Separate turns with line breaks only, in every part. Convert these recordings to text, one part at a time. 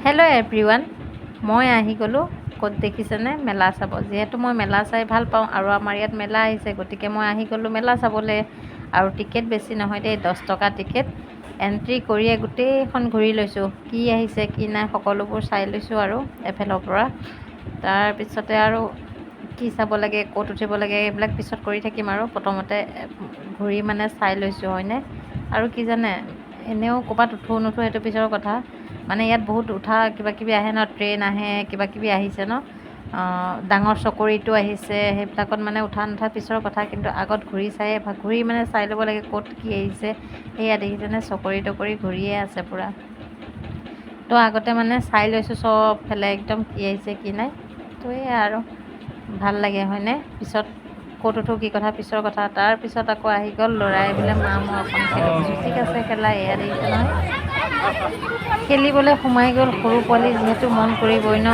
Hello everyone মই আহি গ'লোঁ। ক'ত দেখিছেনে? মেলা চাব। যিহেতু মই মেলা চাই ভাল পাওঁ আৰু আমাৰ ইয়াত মেলা আহিছে গতিকে মই আহি গ'লোঁ মেলা চাবলৈ। আৰু টিকেট বেছি নহয় দেই দহ টকা টিকেট। এণ্ট্ৰি কৰিয়ে গোটেইখন ঘূৰি লৈছোঁ। কি আহিছে কি নাই সকলোবোৰ চাই লৈছোঁ আৰু এফালৰ পৰা। তাৰপিছতে আৰু কি চাব লাগে ক'ত উঠিব লাগে এইবিলাক পিছত কৰি থাকিম আৰু। প্ৰথমতে ঘূৰি মানে চাই লৈছোঁ হয়নে? আৰু কি জানে এনেও ক'ৰবাত উঠো নুঠো সেইটো পিছৰ কথা। মানে ইয়াত বহুত উঠা কিবা কিবি আহে ন ট্ৰেইন আহে কিবা কিবি আহিছে ন। ডাঙৰ চকৰিটো আহিছে সেইবিলাকত মানে উঠা নুঠা পিছৰ কথা কিন্তু আগত ঘূৰি ভা- ঘূৰি মানে চাই ল'ব লাগে ক'ত কি আহিছে। সেয়া দেখিছেনে চকৰি তকৰি ঘূৰিয়ে আছে পূৰা। তো আগতে মানে চাই লৈছোঁ চবফালে একদম কি আহিছে কি নাই। তো এয়া আৰু ভাল লাগে হয়নে? পিছত ক'ত উঠো কি কথা পিছৰ কথা। তাৰপিছত আকৌ আহি গ'ল ল'ৰাই বোলে মা মই অকণ খেলোঁ ঠিক আছে খেলা এয়া দেখিছে নহয়। খেলিবলৈ সোমাই গ'ল সৰু পোৱালি যিহেতু মন কৰিবই ন।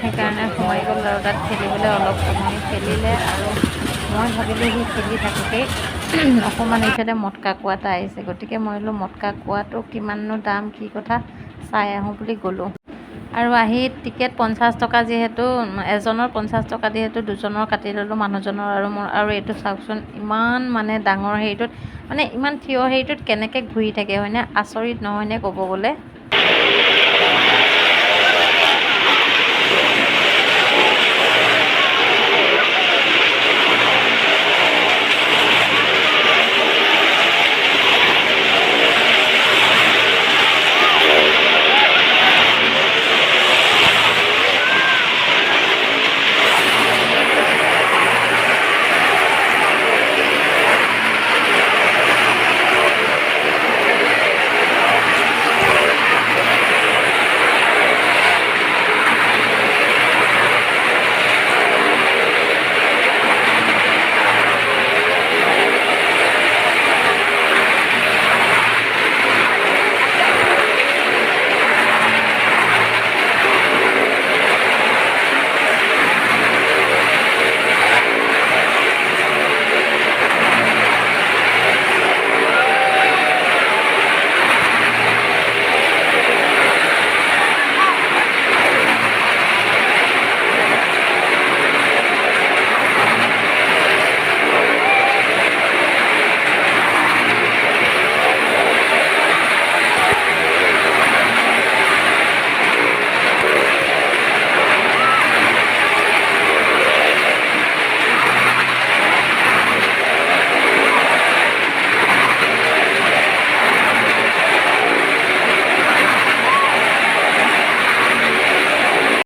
সেইকাৰণে সোমাই গ'ল আৰু তাত খেলিবলৈ অলপ সময় খেলিলে আৰু মই ভাবিলোঁ সি খেলি থাকোঁতেই অকণমান এইফালে মটকা কুঁৱা এটা আহিছে। গতিকে মই বোলো মটকা কুঁৱাটো কিমাননো দাম কি কথা? চাই আহোঁ বুলি গ'লোঁ আৰু আহি টিকেট পঞ্চাছ টকা যিহেতু এজনৰ পঞ্চাছ টকা যিহেতু দুজনৰ কাটি ল'লোঁ মানুহজনৰ আৰু মোৰ আৰু এইটো চাওকচোন ইমান মানে ডাঙৰ হেৰিটোত মানে ইমান থিয় হেৰিটোত কেনেকৈ ঘূৰি থাকে হয়নে? আচৰিত নহয়নে ক'ব গ'লে?